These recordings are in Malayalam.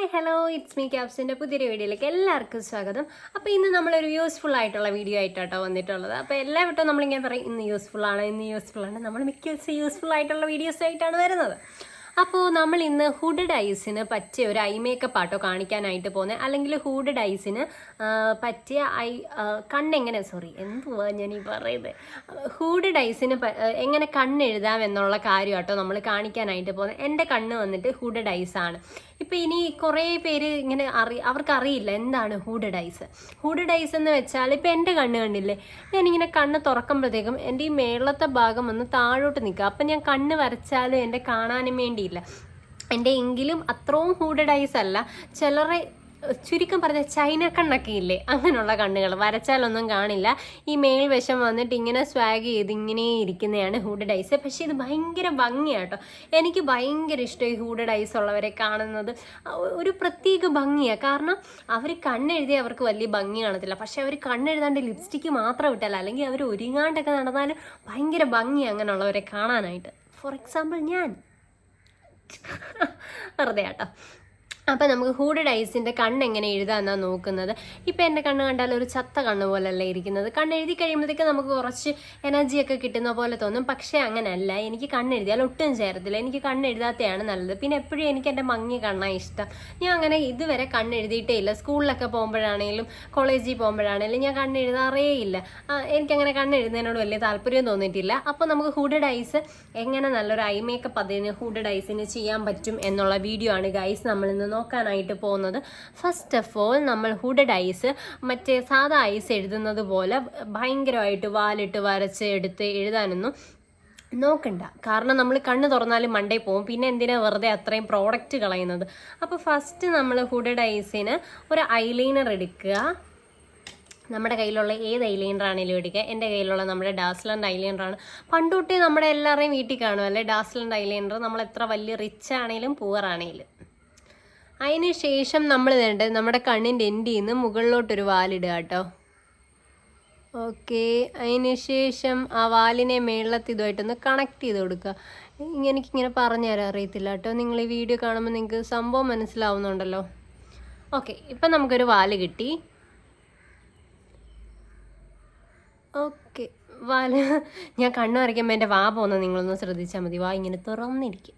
ഹായ് ഹലോ ഇറ്റ്സ് മീ ക്യാപ്സിന്റെ പുതിയൊരു വീഡിയോയിലേക്ക് എല്ലാവർക്കും സ്വാഗതം. അപ്പോൾ ഇന്ന് നമ്മളൊരു യൂസ്ഫുൾ ആയിട്ടുള്ള വീഡിയോ ആയിട്ടാട്ടോ വന്നിട്ടുള്ളത്. അപ്പോൾ എല്ലാ വട്ടവും നമ്മളിങ്ങനെ പറയും ഇന്ന് യൂസ്ഫുൾ ആണ് ഇന്ന് യൂസ്ഫുൾ ആണ്. നമ്മൾ മിക്ക യൂസ്ഫുൾ ആയിട്ടുള്ള വീഡിയോസ് ആയിട്ടാണ് വരുന്നത്. അപ്പോൾ നമ്മൾ ഇന്ന് ഹുഡഡ് ഐസിന് പറ്റിയ ഒരു ഐ മേക്കപ്പ് ആട്ടോ കാണിക്കാനായിട്ട് പോകുന്നത് അല്ലെങ്കിൽ ഹൂഡഡ് ഐസിന് പറ്റിയ ഐ കണ്ണെങ്ങനെ സോറി എന്തുവാ ഞാൻ ഈ പറയുന്നത് ഹൂഡഡ് ഐസിന് എങ്ങനെ കണ്ണെഴുതാം എന്നുള്ള കാര്യം ആട്ടോ നമ്മൾ കാണിക്കാനായിട്ട് പോകുന്നത് എന്റെ കണ്ണ് വന്നിട്ട് ഹൂഡഡ് ഐസ് ആണ് ഇപ്പം ഇനി കുറേ പേര് ഇങ്ങനെ അറി അവർക്കറിയില്ല എന്താണ് ഹൂഡഡ് ഐസ്. ഹൂഡഡ് ഐസ് എന്ന് വെച്ചാൽ ഇപ്പം എന്റെ കണ്ണ് കണ്ടില്ലേ? ഞാനിങ്ങനെ കണ്ണ് തുറക്കുമ്പോഴത്തേക്കും എന്റെ ഈ മേളത്തെ ഭാഗം ഒന്ന് താഴോട്ട് നിൽക്കുക. അപ്പം ഞാൻ കണ്ണ് വരച്ചാലും എന്റെ കാണാനും വേണ്ടിയില്ല. എന്റെ എങ്കിലും അത്രയും ഹൂഡഡ് ഐസ് അല്ല. ചിലരെ ചുരുക്കം പറഞ്ഞ ചൈന കണ്ണൊക്കെ ഇല്ലേ? അങ്ങനെയുള്ള കണ്ണുകൾ വരച്ചാലൊന്നും കാണില്ല. ഈ മേൽവശം വന്നിട്ട് ഇങ്ങനെ സ്വാഗ് ചെയ്ത് ഇങ്ങനെ ഇരിക്കുന്നതാണ് ഹൂഡഡ് ഐസ് പക്ഷേ ഇത് ഭയങ്കര ഭംഗിയാട്ടോ. എനിക്ക് ഭയങ്കര ഇഷ്ടം ഈ ഹൂഡഡ് ഐസ് ഉള്ളവരെ കാണുന്നത്. ഒരു പ്രത്യേക ഭംഗിയാണ് കാരണം അവർ കണ്ണെഴുതി അവർക്ക് വലിയ ഭംഗി കാണത്തില്ല. പക്ഷേ അവർ കണ്ണെഴുതാണ്ട് ലിപ്സ്റ്റിക്ക് മാത്രം ഇട്ടല്ല അല്ലെങ്കിൽ അവർ ഒരുങ്ങാണ്ടൊക്കെ നടന്നാലും ഭയങ്കര ഭംഗിയാണ് അങ്ങനെയുള്ളവരെ കാണാനായിട്ട്. ഫോർ എക്സാമ്പിൾ ഞാൻ. വെറുതെ കേട്ടോ അപ്പം നമുക്ക് ഹൂഡഡ് ഐസിന്റെ കണ്ണ് എങ്ങനെ എഴുതാമെന്നാണ് നോക്കുന്നത്. ഇപ്പം എന്റെ കണ്ണ് കണ്ടാൽ ഒരു ചത്ത കണ്ണ് പോലല്ല ഇരിക്കുന്നത്. കണ്ണ് എഴുതി കഴിയുമ്പോഴത്തേക്ക് നമുക്ക് കുറച്ച് എനർജിയൊക്കെ കിട്ടുന്ന പോലെ തോന്നും. പക്ഷേ അങ്ങനെയല്ല എനിക്ക് കണ്ണ് എഴുതിയാൽ ഒട്ടും ചേരത്തില്ല. എനിക്ക് കണ്ണ് എഴുതാത്തതാണ് നല്ലത്. പിന്നെ എപ്പോഴും എനിക്ക് എന്റെ മങ്ങി കണ്ണാണ് ഇഷ്ടം. ഞാൻ അങ്ങനെ ഇതുവരെ കണ്ണ് എഴുതിയിട്ടേ ഇല്ല. സ്കൂളിലൊക്കെ പോകുമ്പോഴാണെങ്കിലും കോളേജിൽ പോകുമ്പോഴാണെങ്കിലും ഞാൻ കണ്ണ് എഴുതാറേ ഇല്ല. എനിക്കങ്ങനെ കണ്ണ് എഴുതുന്നതിനോട് വലിയ താല്പര്യം തോന്നിയിട്ടില്ല. അപ്പോൾ നമുക്ക് ഹൂഡഡ് ഐസ് എങ്ങനെ നല്ലൊരു ഐ മേക്കപ്പ് അതിന് ഹൂഡഡ് ഐസിന് ചെയ്യാൻ പറ്റും എന്നുള്ള വീഡിയോ ആണ് ഗൈസ് നമ്മൾ ഇന്ന് നോക്കാനായിട്ട് പോകുന്നത്. ഫസ്റ്റ് ഓഫ് ഓൾ നമ്മൾ ഹുഡഡ് ഐസ് മറ്റേ സാധാ ഐസ് എഴുതുന്നത് പോലെ ഭയങ്കരമായിട്ട് വാലിട്ട് വരച്ച് എടുത്ത് എഴുതാനൊന്നും നോക്കണ്ട. കാരണം നമ്മൾ കണ്ണ് തുറന്നാലും മണ്ടേ പോകും. പിന്നെ എന്തിനാണ് വെറുതെ അത്രയും പ്രോഡക്റ്റ് കളയുന്നത്? അപ്പോൾ ഫസ്റ്റ് നമ്മൾ ഹുഡഡ് ഐസിന് ഒരു ഐലൈനർ എടുക്കുക. നമ്മുടെ കയ്യിലുള്ള ഏത് ഐലൈനർ ആണെങ്കിലും എടുക്കുക. എന്റെ കയ്യിലുള്ള നമ്മുടെ ഡാസ്ലൻഡ് ഐലൈനർ ആണ്. തൊട്ടേ നമ്മുടെ എല്ലാവരെയും വീട്ടിൽ കാണും അല്ലേ? ഡാസ്ലൻഡ് ഐലൈനർ നമ്മൾ എത്ര വലിയ റിച്ച് ആണെങ്കിലും പൂവർ ആണെങ്കിലും. അതിന് ശേഷം നമ്മൾ വേണ്ട നമ്മുടെ കണ്ണിന്റെ എൻഡിൽ നിന്ന് മുകളിലോട്ടൊരു വാലിടുക കേട്ടോ. ഓക്കെ അതിന് ശേഷം ആ വാലിനെ മേളത്ത് ഇതുമായിട്ടൊന്ന് കണക്ട് ചെയ്ത് കൊടുക്കുക. എനിക്കിങ്ങനെ പറഞ്ഞു തരാൻ അറിയത്തില്ല കേട്ടോ. നിങ്ങൾ ഈ വീഡിയോ കാണുമ്പോൾ നിങ്ങൾക്ക് സംഭവം മനസ്സിലാവുന്നുണ്ടല്ലോ. ഓക്കെ ഇപ്പം നമുക്കൊരു വാൽ കിട്ടി. ഓക്കെ വാൽ. ഞാൻ കണ്ണു വരയ്ക്കുമ്പോൾ എന്റെ വാ പോകുന്നത് നിങ്ങളൊന്ന് ശ്രദ്ധിച്ചാൽ മതി. വാ ഇങ്ങനെ തുറന്നിരിക്കും.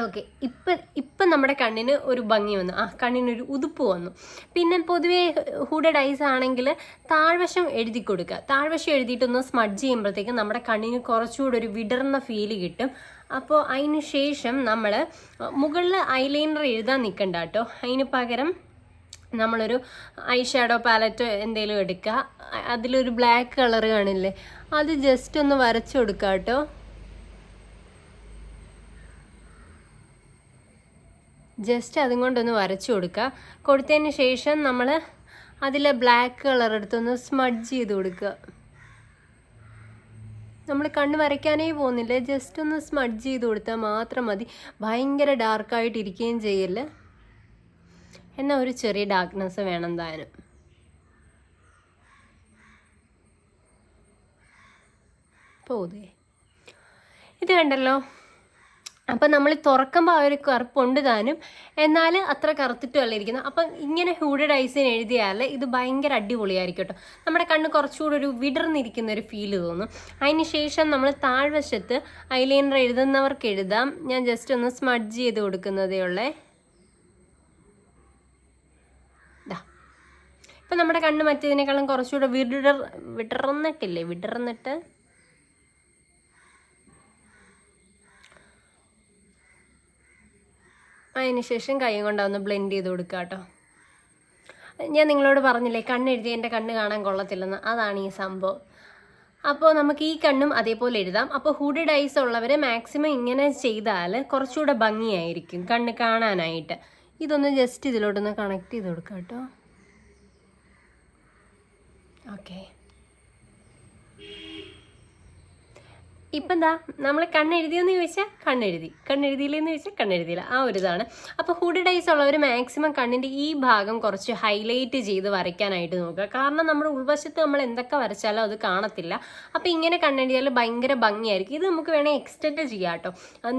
ഓക്കെ. ഇപ്പം ഇപ്പം നമ്മുടെ കണ്ണിന് ഒരു ഭംഗി വന്നു. ആ കണ്ണിനൊരു ഉതുപ്പ് വന്നു. പിന്നെ പൊതുവേ ഹൂഡഡ് ഐസ് ആണെങ്കിൽ താഴ്വശം എഴുതി കൊടുക്കുക. താഴ്വശം എഴുതിയിട്ടൊന്ന് സ്മഡ്ജ് ചെയ്യുമ്പോഴത്തേക്കും നമ്മുടെ കണ്ണിന് കുറച്ചുകൂടെ ഒരു വിടർന്ന ഫീൽ കിട്ടും. അപ്പോൾ അതിന് ശേഷം നമ്മൾ മുകളിൽ ഐലൈനർ എഴുതാൻ നിൽക്കണ്ട കേട്ടോ. അതിന് പകരം നമ്മളൊരു ഐ ഷാഡോ പാലറ്റോ എന്തെങ്കിലും എടുക്കുക. അതിലൊരു ബ്ലാക്ക് കളർ കാണില്ലേ? അത് ജസ്റ്റ് ഒന്ന് വരച്ചു കൊടുക്കുക കേട്ടോ. ജസ്റ്റ് അതും കൊണ്ടൊന്ന് വരച്ചു കൊടുക്കുക കൊടുത്തതിന് ശേഷം നമ്മൾ അതിലെ ബ്ലാക്ക് കളർ എടുത്തൊന്ന് സ്മഡ്ജ് ചെയ്ത് കൊടുക്കുക നമ്മൾ കണ്ണ് വരയ്ക്കാനേ പോകുന്നില്ല. ജസ്റ്റ് ഒന്ന് സ്മഡ്ജ് ചെയ്ത് കൊടുത്താൽ മാത്രം മതി. ഭയങ്കര ഡാർക്കായിട്ട് ഇരിക്കുകയും ചെയ്യല്ല? എന്നാൽ ഒരു ചെറിയ ഡാർക്ക്നെസ് വേണം താനും. പോതേ ഇത് കണ്ടല്ലോ. അപ്പം നമ്മൾ തുറക്കുമ്പോൾ ആ ഒരു കറുപ്പുണ്ട് താനും. എന്നാൽ അത്ര കറുത്തിട്ടും അല്ല ഇരിക്കുന്നത്. അപ്പം ഇങ്ങനെ ഹൂഡഡ് ഐസിന് എഴുതിയാൽ ഇത് ഭയങ്കര അടിപൊളിയായിരിക്കും കേട്ടോ. നമ്മുടെ കണ്ണ് കുറച്ചുകൂടി ഒരു വിടർന്നിരിക്കുന്ന ഒരു ഫീൽ തോന്നും. അതിന് ശേഷം നമ്മൾ താഴ്വശത്ത് ഐലൈനർ എഴുതുന്നവർക്ക് എഴുതാം. ഞാൻ ജസ്റ്റ് ഒന്ന് സ്മഡ്ജ് ചെയ്ത് കൊടുക്കുന്നതേ ഉള്ളേ. ഇപ്പം നമ്മുടെ കണ്ണ് മറ്റേതിനേക്കാളും കുറച്ചുകൂടെ വിടർ വിടർന്നിട്ടില്ലേ? വിടർന്നിട്ട് അതിന് ശേഷം കൈ കൊണ്ടൊന്ന് ബ്ലെൻഡ് ചെയ്ത് കൊടുക്കുക കേട്ടോ ഞാൻ നിങ്ങളോട് പറഞ്ഞില്ലേ കണ്ണെഴുതി എന്റെ കണ്ണ് കാണാൻ കൊള്ളത്തില്ലെന്ന്. അതാണ് ഈ സംഭവം. അപ്പോൾ നമുക്ക് ഈ കണ്ണും അതേപോലെ എഴുതാം. അപ്പോൾ ഹൂഡഡ് ഐസ് ഉള്ളവർ മാക്സിമം ഇങ്ങനെ ചെയ്താൽ കുറച്ചുകൂടെ ഭംഗിയായിരിക്കും കണ്ണ് കാണാനായിട്ട്. ഇതൊന്ന് ജസ്റ്റ് ഇതിലോട്ടൊന്ന് കണക്ട് ചെയ്ത് കൊടുക്കാം കേട്ടോ ഓക്കെ ഇപ്പം എന്താ നമ്മൾ കണ്ണെഴുതിയെന്ന് ചോദിച്ചാൽ കണ്ണെഴുതി. കണ്ണെഴുതിയില്ലെന്ന് ചോദിച്ചാൽ കണ്ണെഴുതിയില്ല. ആ ഒരു ഇതാണ്. അപ്പോൾ ഹുഡ് ഐസ് ഉള്ളവർ മാക്സിമം കണ്ണിന്റെ ഈ ഭാഗം കുറച്ച് ഹൈലൈറ്റ് ചെയ്ത് വരയ്ക്കാനായിട്ട് നോക്കുക. കാരണം നമ്മുടെ ഉൾവശത്ത് നമ്മൾ എന്തൊക്കെ വരച്ചാലും അത് കാണത്തില്ല. അപ്പോൾ ഇങ്ങനെ കണ്ണെഴുതിയാൽ ഭയങ്കര ഭംഗിയായിരിക്കും. ഇത് നമുക്ക് വേണേൽ എക്സ്റ്റെൻഡ് ചെയ്യാം കേട്ടോ.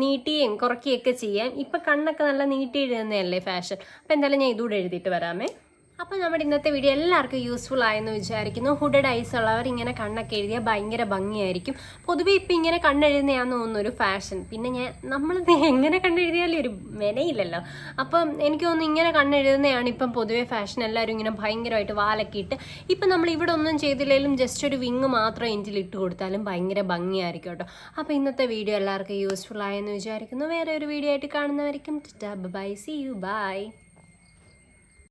നീട്ടിയും കുറയ്ക്കുകയൊക്കെ ചെയ്യാം. ഇപ്പം കണ്ണൊക്കെ നല്ല നീട്ടി എഴുതുന്നതല്ലേ ഫാഷൻ അപ്പോൾ എന്തായാലും ഞാൻ ഇതുകൂടെ എഴുതിയിട്ട് വരാമേ. അപ്പോൾ നമ്മുടെ ഇന്നത്തെ വീഡിയോ എല്ലാവർക്കും യൂസ്ഫുൾ ആയെന്ന് വിചാരിക്കുന്നു. ഹുഡഡ് ഐസ് ഉള്ളവർ ഇങ്ങനെ കണ്ണൊക്കെ എഴുതിയാൽ ഭയങ്കര ഭംഗിയായിരിക്കും. പൊതുവെ ഇപ്പം ഇങ്ങനെ കണ്ണെഴുതുന്നതാന്ന് തോന്നുന്നു ഒരു ഫാഷൻ പിന്നെ ഞാൻ നമ്മൾ എങ്ങനെ കണ്ണെഴുതിയാലും ഒരു മെനയില്ലല്ലോ. അപ്പം എനിക്ക് തോന്നുന്നു ഇങ്ങനെ കണ്ണെഴുതുന്നതാണ് ഇപ്പം പൊതുവെ ഫാഷൻ എല്ലാവരും ഇങ്ങനെ ഭയങ്കരമായിട്ട് വാലൊക്കെ ഇട്ട് ഇപ്പം നമ്മൾ ഇവിടെ ഒന്നും ചെയ്തില്ലെങ്കിലും ജസ്റ്റ് ഒരു വിങ് മാത്രം എഞ്ചിൽ ഇട്ട് കൊടുത്താലും ഭയങ്കര ഭംഗിയായിരിക്കും കേട്ടോ. അപ്പോൾ ഇന്നത്തെ വീഡിയോ എല്ലാവർക്കും യൂസ്ഫുൾ ആയെന്ന് വിചാരിക്കുന്നു. വേറെ ഒരു വീഡിയോ ആയിട്ട് കാണുന്നവരിക്കും ബൈ സി യു ബൈ.